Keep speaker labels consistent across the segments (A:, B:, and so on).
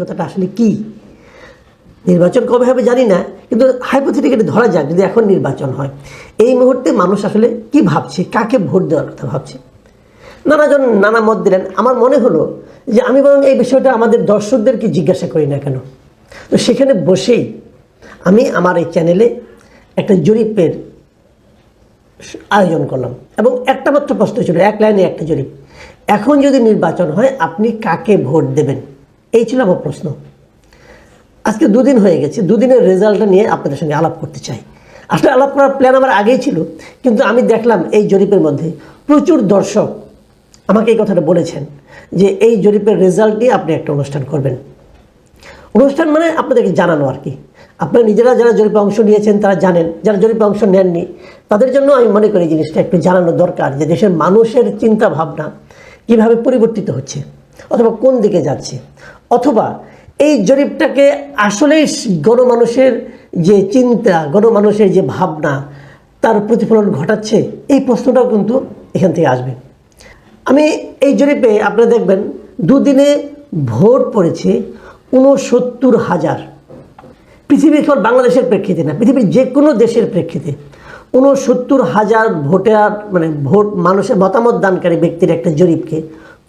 A: কথাটা আসলে কি? নির্বাচন কবে হবে জানি না, কিন্তু হাইপোথেটিক্যালি ধরা যাক যদি এখন নির্বাচন হয়, এই মুহূর্তে মানুষ আসলে কি ভাবছে? কাকে ভোট দেওয়ার কথা ভাবছে? নানাজন নানা মত দিলেন। আমার মনে হলো যে আমি বরং এই বিষয়টা আমাদের দর্শকদেরকে জিজ্ঞাসা করি না কেন? তো সেখানে বসেই আমি আমার এই চ্যানেলে একটা জরিপের আয়োজন করলাম এবং একটা মাত্র প্রশ্ন ছিল, এক লাইনে একটা জরিপ। এখন যদি নির্বাচন হয়, আপনি কাকে ভোট দেবেন? এই ছিল আমার প্রশ্ন। আজকে দুদিন হয়ে গেছে, দুদিনের রেজাল্টটা নিয়ে আপনাদের সঙ্গে আলাপ করতে চাই। আসলে আলাপ করার প্ল্যান আমার আগেই ছিল, কিন্তু আমি দেখলাম এই জরিপের মধ্যে প্রচুর দর্শক আমাকে এই কথাটা বলেছেন যে এই জরিপের রেজাল্ট নিয়ে আপনি একটা অনুষ্ঠান করবেন। অনুষ্ঠান মানে আপনাদেরকে জানানো আর কি। আপনারা নিজেরা যারা জরিপে অংশ নিয়েছেন তারা জানেন, যারা জরিপে অংশ নেননি, তাদের জন্য আমি মনে করি জিনিসটা একটু জানানো দরকার যে দেশের মানুষের চিন্তা ভাবনা কীভাবে পরিবর্তিত হচ্ছে অথবা কোন দিকে যাচ্ছে। অথবা এই জরিপটাকে আসলেই গণমানুষের যে চিন্তা, গণমানুষের যে ভাবনা, তার প্রতিফলন ঘটাচ্ছে, এই প্রশ্নটাও কিন্তু এখান থেকে আসবে। আমি এই জরিপে আপনারা দেখবেন, দুদিনে ভোট পড়েছে ঊনসত্তর হাজার। পৃথিবীর কেবল বাংলাদেশের প্রেক্ষিতে না, পৃথিবীর যে কোনো দেশের প্রেক্ষিতে ঊনসত্তর হাজার ভোটার মানে ভোট মানুষের মতামত দানকারী ব্যক্তির একটা জরিপকে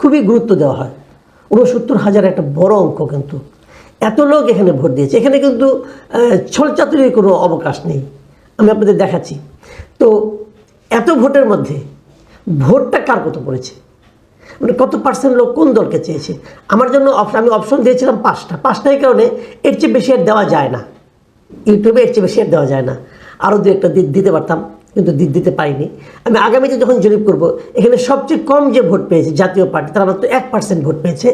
A: খুবই গুরুত্ব দেওয়া হয়। ঊনসত্তর হাজার একটা বড় অঙ্ক কিন্তু। এত লোক এখানে ভোট দিয়েছে। এখানে কিন্তু ছলচাতুরির কোনো অবকাশ নেই। আমি আপনাদের দেখাচ্ছি। তো এত ভোটের মধ্যে ভোটটা কার কত পড়েছে? মানে কত পার্সেন্ট লোক কোন দলকে চেয়েছে? আমার জন্য আমি অপশন দিয়েছিলাম পাঁচটা। পাঁচটাই কারণে এর চেয়ে বেশি আর দেওয়া যায় না। ইউটিউবে এর চেয়ে বেশি আর দেওয়া যায় না। আরও দু একটা দিতে পারতাম। কিন্তু দিতে পারিনি। আমি আগামীতে যখন জরিপ করব, এখানে সবচেয়ে কম যে ভোট পেয়েছে জাতীয় পার্টি, তারা মাত্র এক পার্সেন্ট ভোট পেয়েছে,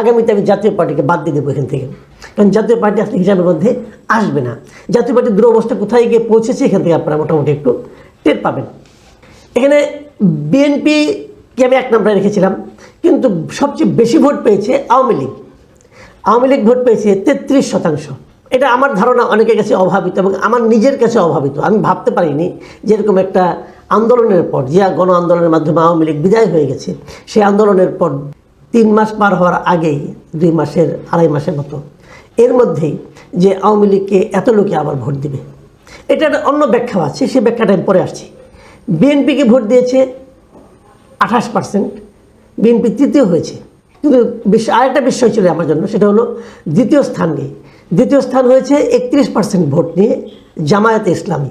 A: আগামীতে আমি জাতীয় পার্টিকে বাদ দিয়ে দেবো এখান থেকে। কারণ জাতীয় পার্টি আসলে হিসাবের মধ্যে আসবে না। জাতীয় পার্টির দুরবস্থা কোথায় গিয়ে পৌঁছেছে, এখান থেকে আপনারা মোটামুটি একটু টের পাবেন। এখানে বিএনপিকে আমি এক নম্বরে রেখেছিলাম, কিন্তু সবচেয়ে বেশি ভোট পেয়েছে আওয়ামী লীগ। আওয়ামী লীগ ভোট পেয়েছে তেত্রিশ শতাংশ। এটা আমার ধারণা অনেকের কাছে অভাবিত এবং আমার নিজের কাছে অভাবিত। আমি ভাবতে পারিনি যেরকম একটা আন্দোলনের পর, যে গণ আন্দোলনের মাধ্যমে আওয়ামী লীগ বিদায় হয়ে গেছে, সেই আন্দোলনের পর তিন মাস পার হওয়ার আগেই, দুই মাসের, আড়াই মাসের মতো, এর মধ্যেই যে আওয়ামী লীগকে এত লোকে আবার ভোট দিবে। এটা একটা অন্য ব্যাখ্যাও আছে সেই ব্যাখ্যাটা আমি পরে আসছি। বিএনপিকে ভোট দিয়েছে আঠাশ পার্সেন্ট, বিএনপি তৃতীয় হয়েছে। কিন্তু বিশ্ব আরেকটা বিষয় ছিল আমার জন্য, সেটা হলো দ্বিতীয় স্থান নিয়ে। দ্বিতীয় স্থান হয়েছে একত্রিশ পার্সেন্ট ভোট নিয়ে জামায়াতে ইসলামী।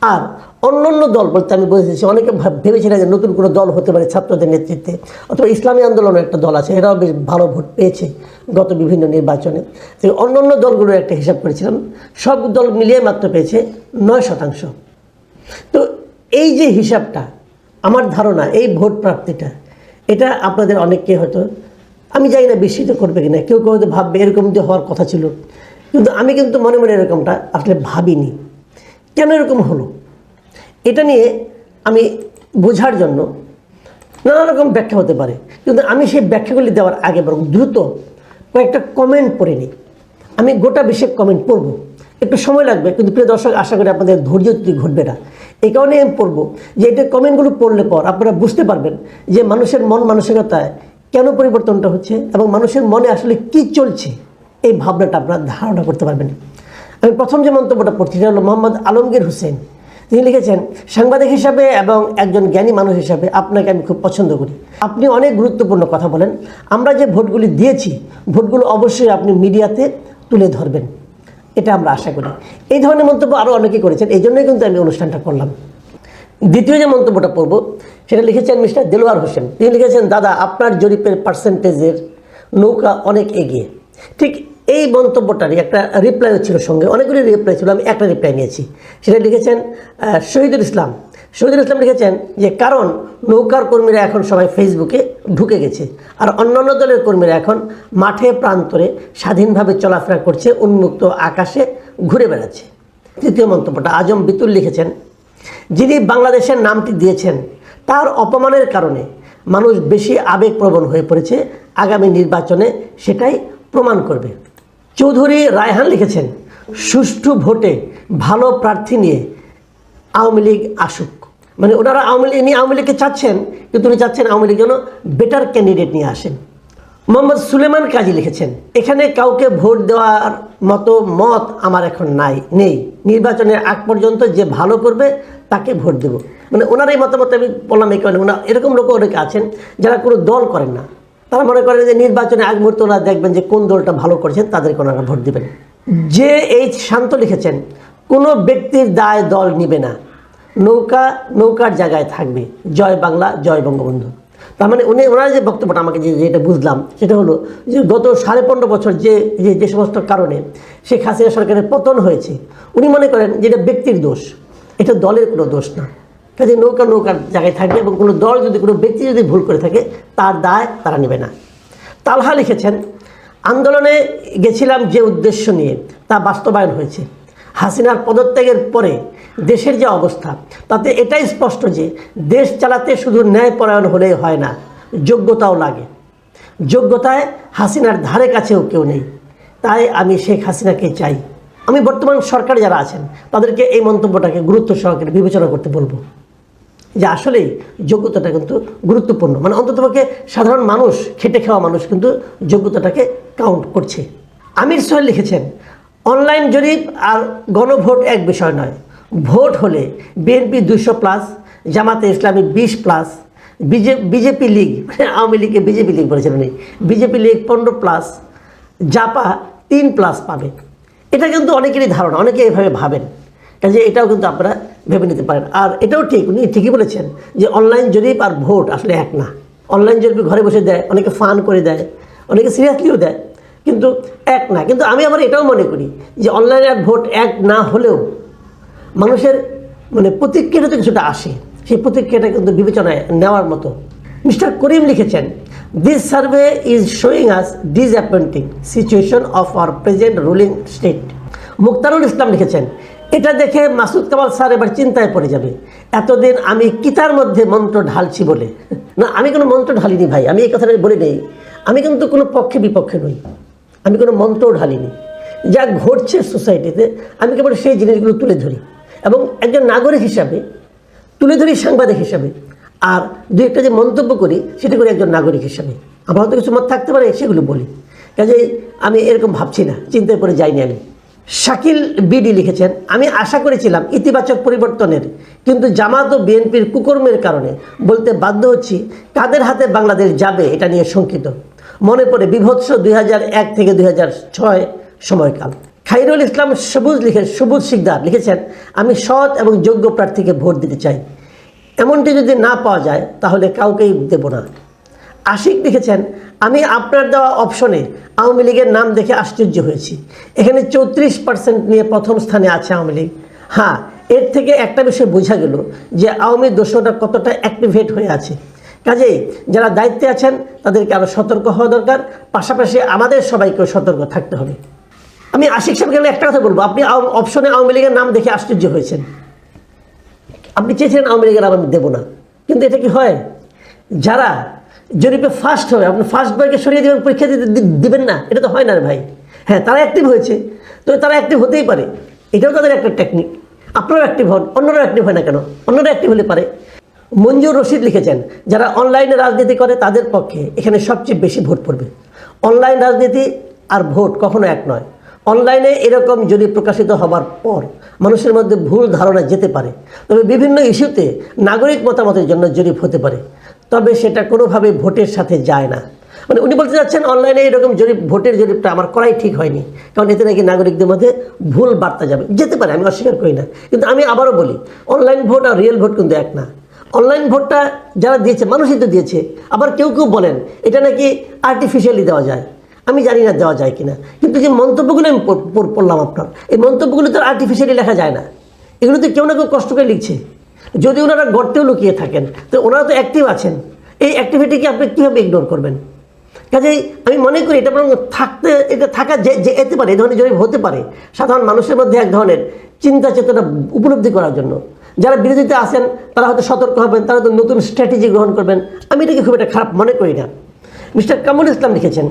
A: আর অন্য অন্য দল বলতে আমি বলেছি অনেকে ভাব- ভেবেছিলেন যে নতুন কোনো দল হতে পারে ছাত্রদের নেতৃত্বে, অথবা ইসলামী আন্দোলনের একটা দল আছে, এরাও বেশ ভালো ভোট পেয়েছে গত বিভিন্ন নির্বাচনে। তো অন্য অন্য দলগুলোর একটা হিসাব করেছিলাম, সব দল মিলিয়ে মাত্র পেয়েছে নয় শতাংশ। তো এই যে হিসাবটা, আমার ধারণা, এই ভোট প্রাপ্তিটা, এটা আপনাদের অনেককে হয়তো আমি জানি না বিস্মিত করবে কিনা, কেউ কেউ হয়তো ভাববে এরকম যে হওয়ার কথা ছিল। কিন্তু আমি কিন্তু মনে মনে এরকমটা আসলে ভাবিনি। কেন এরকম হলো? এটা নিয়ে আমি বোঝার জন্য নানা রকম ব্যাখ্যা হতে পারে। কিন্তু আমি সেই ব্যাখ্যাগুলি দেওয়ার আগে বরং দ্রুত কয়েকটা কমেন্ট পড়ে নিই। আমি গোটা বিশেষ কমেন্ট পড়ব। একটু সময় লাগবে, কিন্তু প্রিয় দর্শক, আশা করি আপনাদের ধৈর্য ঘটবে না। এই কারণে আমি পড়ব যে, এটা কমেন্টগুলো পড়লে পর আপনারা বুঝতে পারবেন যে, মানুষের মন মানসিকতায় কেন পরিবর্তনটা হচ্ছে এবং মানুষের মনে আসলে কি চলছে? এই ভাবনাটা আপনারা ধারণা করতে পারবেন। আমি প্রথম যে মন্তব্যটা পড়ছি সেটা হলো মোহাম্মদ আলমগীর হোসেন। তিনি লিখেছেন, সাংবাদিক হিসাবে এবং একজন জ্ঞানী মানুষ হিসাবে আপনাকে আমি খুব পছন্দ করি। আপনি অনেক গুরুত্বপূর্ণ কথা বলেন। আমরা যে ভোটগুলি দিয়েছি, ভোটগুলো অবশ্যই আপনি মিডিয়াতে তুলে ধরবেন। এটা আমরা আশা করি। এই ধরনের মন্তব্য আরও অনেকেই করেছেন, এই জন্যই কিন্তু আমি অনুষ্ঠানটা করলাম। দ্বিতীয় যে মন্তব্যটা পড়ব সেটা লিখেছেন মিস্টার দেলোয়ার হোসেন। তিনি লিখেছেন, দাদা, আপনার জরিপের পার্সেন্টেজের নৌকা অনেক এগিয়ে। ঠিক এই মন্তব্যটারই একটা রিপ্লাইও ছিল সঙ্গে। অনেকগুলি রিপ্লাই ছিল, আমি একটা রিপ্লাই নিয়েছি। সেটা লিখেছেন শহীদুল ইসলাম। শহীদুল ইসলাম লিখেছেন যে, কারণ নৌকার কর্মীরা এখন সবাই ফেসবুকে ঢুকে গেছে আর অন্যান্য দলের কর্মীরা এখন মাঠে প্রান্তরে স্বাধীনভাবে চলাফেরা করছে, উন্মুক্ত আকাশে ঘুরে বেড়াচ্ছে। তৃতীয় মন্তব্যটা, আজম বিতুল লিখেছেন, যিনি বাংলাদেশের নামটি দিয়েছেন তার অপমানের কারণে মানুষ বেশি আবেগপ্রবণ হয়ে পড়েছে, আগামী নির্বাচনে সেটাই প্রমাণ করবে। চৌধুরী রায়হান লিখেছেন, সুষ্ঠু ভোটে ভালো প্রার্থী নিয়ে আওয়ামী লীগ আসুক। মানে ওনারা আওয়ামী লীগ নিয়ে আওয়ামী লীগকে চাচ্ছেন, কিন্তু উনি চাচ্ছেন আওয়ামী লীগ যেন বেটার ক্যান্ডিডেট নিয়ে আসেন মোহাম্মদ সুলেমান কাজী লিখেছেন, এখানে কাউকে ভোট দেওয়ার মতো মত আমার এখন নাই, নেই। নির্বাচনের আগ পর্যন্ত যে ভালো করবে তাকে ভোট দেব। মানে ওনার এই মতামত আমি বললাম এই কারণে। ওনার এরকম লোক অনেকে আছেন যারা কোনো দল করেন না। তারা মনে করেন যে নির্বাচনে আগ মুহূর্তে ওনারা দেখবেন যে কোন দলটা ভালো করেছেন, তাদেরকে ওনারা ভোট দেবেন। যে এই শান্ত লিখেছেন, কোনো ব্যক্তির দায় দল নিবে না। নৌকা, নৌকার জায়গায় থাকবে। জয় বাংলা, জয় বঙ্গবন্ধু। তার মানে উনি ওনার যে বক্তব্যটা আমাকে যে যেটা বুঝলাম, সেটা হলো যে গত সাড়ে পনেরো বছর যে যে যে সমস্ত কারণে শেখ হাসিনা সরকারের পতন হয়েছে, উনি মনে করেন যে এটা ব্যক্তির দোষ। এটা দলের কোনো দোষ না। কাজে নৌকা নৌকার জায়গায় থাকবে এবং কোনো দল যদি কোনো ব্যক্তি যদি ভুল করে থাকে, তার দায় তারা নেবে না। তালহা লিখেছেন, আন্দোলনে গেছিলাম যে উদ্দেশ্য নিয়ে, তা বাস্তবায়ন হয়েছে। হাসিনার পদত্যাগের পরে দেশের যে অবস্থা, তাতে এটাই স্পষ্ট যে দেশ চালাতে শুধু ন্যায়পরায়ণ হলেই হয় না, যোগ্যতাও লাগে। যোগ্যতায় হাসিনার ধারে কাছেও কেউ নেই। তাই আমি শেখ হাসিনাকে চাই। আমি বর্তমান সরকার যারা আছেন, তাদেরকে এই মন্তব্যটাকে গুরুত্ব সহকারে বিবেচনা করতে বলব। যে আসলেই যোগ্যতাটা কিন্তু গুরুত্বপূর্ণ। মানে অন্ততপক্ষে সাধারণ মানুষ, খেটে খাওয়া মানুষ কিন্তু যোগ্যতাটাকে কাউন্ট করছে। আমির সোহেল লিখেছেন, অনলাইন জরিপ আর গণভোট এক বিষয় নয়। ভোট হলে বিএনপি দুশো প্লাস জামাতে ইসলামী বিশ প্লাস বিজে, বিজেপি লীগ মানে আওয়ামী লীগকে বিজেপি লীগ বলেছেন উনি, বিজেপি লীগ পনেরো প্লাস জাপা তিন প্লাস পাবে। এটা কিন্তু অনেকেরই ধারণা, অনেকে এভাবে ভাবেন। কাজে এটাও কিন্তু আপনারা ভেবে নিতে পারেন। আর এটাও ঠিক, উনি ঠিকই বলেছেন যে অনলাইন জরিপ আর ভোট আসলে এক না। অনলাইন জরিপ ঘরে বসে দেয়, অনেকে ফান করে দেয়, অনেকে সিরিয়াসলিও দেয়, কিন্তু এক না। কিন্তু আমি আবার এটাও মনে করি যে অনলাইনে আর ভোট এক না হলেও মানুষের মানে প্রতিক্রিয়াটা তো কিছুটা আসে। সেই প্রতিক্রিয়াটা কিন্তু বিবেচনায় নেওয়ার মতো মিস্টার করিম লিখেছেন this survey is showing us disappointing situation of our present ruling state Muktarul Islam লিখেছেন, এটা দেখে মাসুদ কামাল স্যার এবার চিন্তায় পড়ে যাবে। এতদিন আমি কিতার মধ্যে মন্ত্র ঢালছি বলে। না, আমি কোনো মন্ত্র ঢালিনি ভাই, আমি এই কথাটা বলে নেই। আমি কিন্তু কোনো পক্ষে বিপক্ষে নই। আমি কোনো মন্ত্রও ঢালিনি। যা ঘটছে সোসাইটিতে, আমি কেবল সেই জিনিসগুলো তুলে ধরি। এবং একজন নাগরিক হিসাবে, তুলে ধরি সাংবাদিক হিসাবে আর দু একটা যে মন্তব্য করি, সেটা করি একজন নাগরিক হিসাবে আমার হয়তো কিছু মত থাকতে পারে, সেগুলো বলি। কাজে আমি এরকম ভাবছি না চিন্তায় পড়ে যাইনি আমি। শাকিল বিডি লিখেছেন, আমি আশা করেছিলাম ইতিবাচক পরিবর্তনের, কিন্তু জামাত ও বিএনপির কুকর্মের কারণে বলতে বাধ্য হচ্ছি, কাদের হাতে বাংলাদেশ যাবে এটা নিয়ে শঙ্কিত। মনে পড়ে বিভৎস দুই থেকে দুই সময়কাল। খাইরুল ইসলাম সবুজ লিখে, সবুজ শিকদার লিখেছেন, আমি সৎ এবং যোগ্য প্রার্থীকে ভোট দিতে চাই। এমনটি যদি না পাওয়া যায়, তাহলে কাউকেই দেব না। আশিক লিখেছেন আমি আপনার দেওয়া অপশনে আওয়ামী লীগের নাম দেখে আশ্চর্য হয়েছি। এখানে চৌত্রিশ পার্সেন্ট নিয়ে প্রথম স্থানে আছে আওয়ামী লীগ। হ্যাঁ এর থেকে একটা বিষয় বোঝা গেল যে আওয়ামী দোষটা কতটা অ্যাক্টিভেট হয়ে আছে। কাজেই যারা দায়িত্বে আছেন, তাদেরকে আরও সতর্ক হওয়া দরকার। পাশাপাশি আমাদের সবাইকেও সতর্ক থাকতে হবে। আমি আশিক সাহেবকে একটা কথা বলব, আপনি অপশনে আওয়ামী লীগের নাম দেখে আশ্চর্য হয়েছেন। আপনি চেয়েছিলেন আওয়ামী লীগের দেবো না। কিন্তু এটা কি হয়? যারা জরিপে ফার্স্ট হবে, আপনি ফার্স্ট বয়কে সরিয়ে দেবেন, পরীক্ষা দিতে দিবেন না। এটা তো হয় না ভাই। হ্যাঁ তারা অ্যাক্টিভ হয়েছে। তো তারা অ্যাক্টিভ হতেই পারে। এটাও তাদের একটা টেকনিক আপনারাও অ্যাক্টিভ হন, অন্যরাও অ্যাক্টিভ হয় না কেন? অন্যরা অ্যাক্টিভ হলে পারে। মঞ্জুর রশিদ লিখেছেন, যারা অনলাইনে রাজনীতি করে, তাদের পক্ষে এখানে সবচেয়ে বেশি ভোট পড়বে। অনলাইন রাজনীতি আর ভোট কখনো এক নয়। অনলাইনে এরকম যদি প্রকাশিত হবার পর মানুষের মধ্যে ভুল ধারণা যেতে পারে। তবে বিভিন্ন ইস্যুতে নাগরিক মতামতের জন্য জরিপ হতে পারে। তবে সেটা কোনোভাবে ভোটের সাথে যায় না। মানে উনি বলতে চাচ্ছেন, অনলাইনে এরকম জরিপ, ভোটের জরিপটা আমার করাই ঠিক হয়নি। কারণ এতে নাকি নাগরিকদের মধ্যে ভুল বার্তা যাবে। যেতে পারে, আমি অস্বীকার করি না। কিন্তু আমি আবারও বলি, অনলাইন ভোট আর রিয়েল ভোট কিন্তু এক না। অনলাইন ভোটটা যারা দিয়েছে, মানুষই তো দিয়েছে। আবার কেউ কেউ বলেন, এটা নাকি আর্টিফিশিয়ালি দেওয়া যায়। আমি জানি না দেওয়া যায় কিনা। কিন্তু যে মন্তব্যগুলো আমি পড়- পড়- পড়লাম আপনার, এই মন্তব্যগুলো তো আর্টিফিশিয়ালি লেখা যায় না। এগুলো তো কেউ না কেউ কষ্ট করে লিখছে। যদি ওনারা গর্তেও লুকিয়ে থাকেন, তো ওনারা তো অ্যাক্টিভ আছেন। এই অ্যাক্টিভিটিকে আপনি কীভাবে ইগনোর করবেন? কাজেই আমি মনে করি এটা বরং থাকতে, এটা থাকা যে যে যেতে পারে এই ধরনের জরিপ হতে পারে। সাধারণ মানুষের মধ্যে এক ধরনের চিন্তা চেতনা উপলব্ধি করার জন্য। যারা বিরোধীতে আসেন তারা হয়তো সতর্ক হবেন, তারা হয়তো নতুন স্ট্র্যাটেজি গ্রহণ করবেন। আমি এটাকে খুব একটা খারাপ মনে করি না। মিস্টার কামরুল ইসলাম লিখেছেন,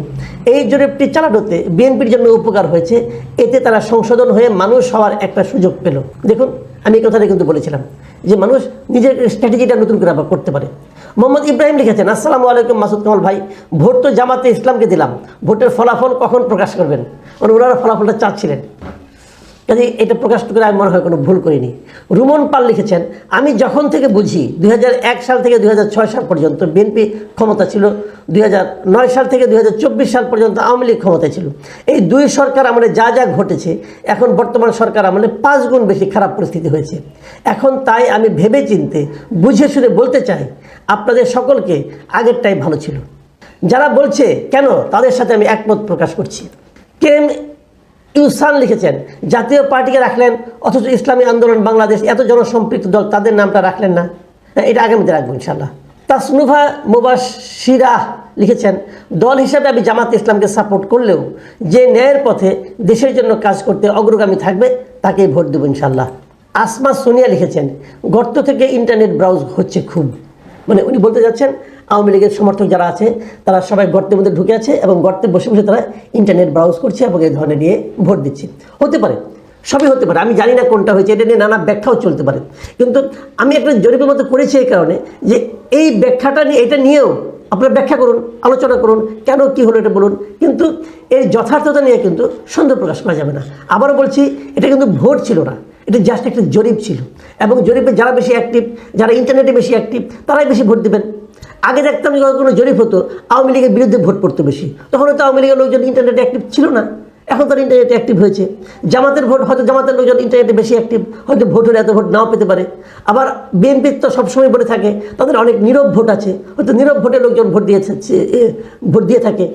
A: এই জরিপটি চালানোতে বিএনপির জন্য উপকার হয়েছে, এতে তারা সংশোধন হয়ে মানুষ হওয়ার একটা সুযোগ পেল। দেখুন, আমি এই কথাটা কিন্তু বলেছিলাম, যে মানুষ নিজের স্ট্র্যাটেজিটা নতুন করে আবার করতে পারে। মোহাম্মদ ইব্রাহিম লিখেছেন, আসসালামু আলাইকুম মাসুদ কামাল ভাই, ভোট তো জামাতে ইসলামকে দিলাম, ভোটের ফলাফল কখন প্রকাশ করবেন? মানে ওনারা ফলাফলটা চাচ্ছিলেন। কাজে এটা প্রকাশ করে আমি মনে হয় কোনো ভুল করিনি। রুমন পাল লিখেছেন, আমি যখন থেকে বুঝি দুই হাজার এক সাল থেকে দুই হাজার ছয় সাল পর্যন্ত বিএনপি ক্ষমতা ছিল, দুই হাজার নয় সাল থেকে দুই হাজার চব্বিশ সাল পর্যন্ত আওয়ামী লীগ ক্ষমতায় ছিল। এই দুই সরকার আমলে যা যা ঘটেছে, এখন বর্তমান সরকার আমলে পাঁচ গুণ বেশি খারাপ পরিস্থিতি হয়েছে। এখন তাই আমি ভেবে চিনতে বুঝে শুনে বলতে চাই, আপনাদের সকলকে আগেরটাই ভালো ছিল। যারা বলছে, কেন? তাদের সাথে আমি একমত প্রকাশ করছি। কেম ইউসান লিখেছেন জাতীয় পার্টিকে রাখলেন অথচ ইসলামী আন্দোলন বাংলাদেশ এত জনসম্পৃক্ত দল তাদের নামটা রাখলেন না। হ্যাঁ, এটা আগামীতে রাখব ইনশাল্লাহ তাসনুভা মুবাসিরা লিখেছেন দল হিসাবে আমি জামাত ইসলামকে সাপোর্ট করলেও যে ন্যায়ের পথে দেশের জন্য কাজ করতে অগ্রগামী থাকবে তাকেই ভোট দেবো ইনশাল্লাহ আসমা সোনিয়া লিখেছেন গর্ত থেকে ইন্টারনেট ব্রাউজ হচ্ছে খুব। মানে উনি বলতে যাচ্ছেন আওয়ামী লীগের সমর্থক যারা আছে, তারা সবাই গর্তের মধ্যে ঢুকে আছে এবং গর্তে বসে বসে তারা ইন্টারনেট ব্রাউজ করছে এবং এই ধরনের নিয়ে ভোট দিচ্ছে। হতে পারে, সবই হতে পারে, আমি জানি না কোনটা হয়েছে, এটা নিয়ে নানা ব্যাখ্যাও চলতে পারে। কিন্তু আমি একটা জরিপের মতো করেছি এই কারণে যে এই ব্যাখ্যাটা নিয়ে, এটা নিয়েও আপনারা ব্যাখ্যা করুন, আলোচনা করুন, কেন কি হলো এটা বলুন। কিন্তু এর যথার্থতা নিয়ে কিন্তু সন্দেহ প্রকাশ করা যাবে না। আবারও বলছি, এটা কিন্তু ভোট ছিল না, এটা জাস্ট একটা জরিপ ছিল। এবং জরিপে যারা বেশি অ্যাক্টিভ যারা ইন্টারনেটে বেশি অ্যাক্টিভ তারাই বেশি ভোট দেবেন। আগে দেখতাম যখন কোনো জরিপ হতো, আওয়ামী লীগের বিরুদ্ধে ভোট পড়তো বেশি। তখন হয়তো আওয়ামী লীগের লোকজন ইন্টারনেটে অ্যাক্টিভ ছিল না। এখন তার ইন্টারনেটে অ্যাক্টিভ হয়েছে। জামাতের ভোট, হয়তো জামাতের লোকজন ইন্টারনেটে বেশি অ্যাক্টিভ হয়তো ভোট হলে এত ভোট নাও পেতে পারে। আবার বিএনপির তো সবসময় বলে থাকে, তাদের অনেক নীরব ভোট আছে। হয়তো নীরব ভোটে লোকজন ভোট দিয়েছে ভোট দিয়ে থাকে।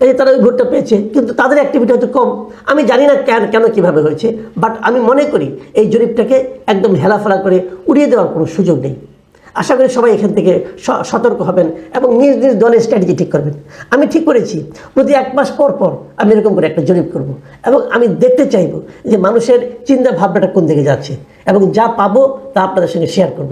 A: এই তারা ওই ভোটটা পেয়েছে। কিন্তু তাদের অ্যাক্টিভিটি হয়তো কম। আমি জানি না কেন কেন কীভাবে হয়েছে বাট আমি মনে করি এই জরিপটাকে একদম হেলাফেলা করে উড়িয়ে দেওয়ার কোনো সুযোগ নেই। আশা করি সবাই এখান থেকে সতর্ক হবেন এবং নিজ নিজ দলের স্ট্র্যাটেজি ঠিক করবেন। আমি ঠিক করেছি, প্রতি এক মাস পর পর আমি এরকম করে একটা জরিপ করব এবং আমি দেখতে চাইব যে মানুষের চিন্তা ভাবনাটা কোন দিকে যাচ্ছে এবং যা পাবো তা আপনাদের সঙ্গে শেয়ার করব।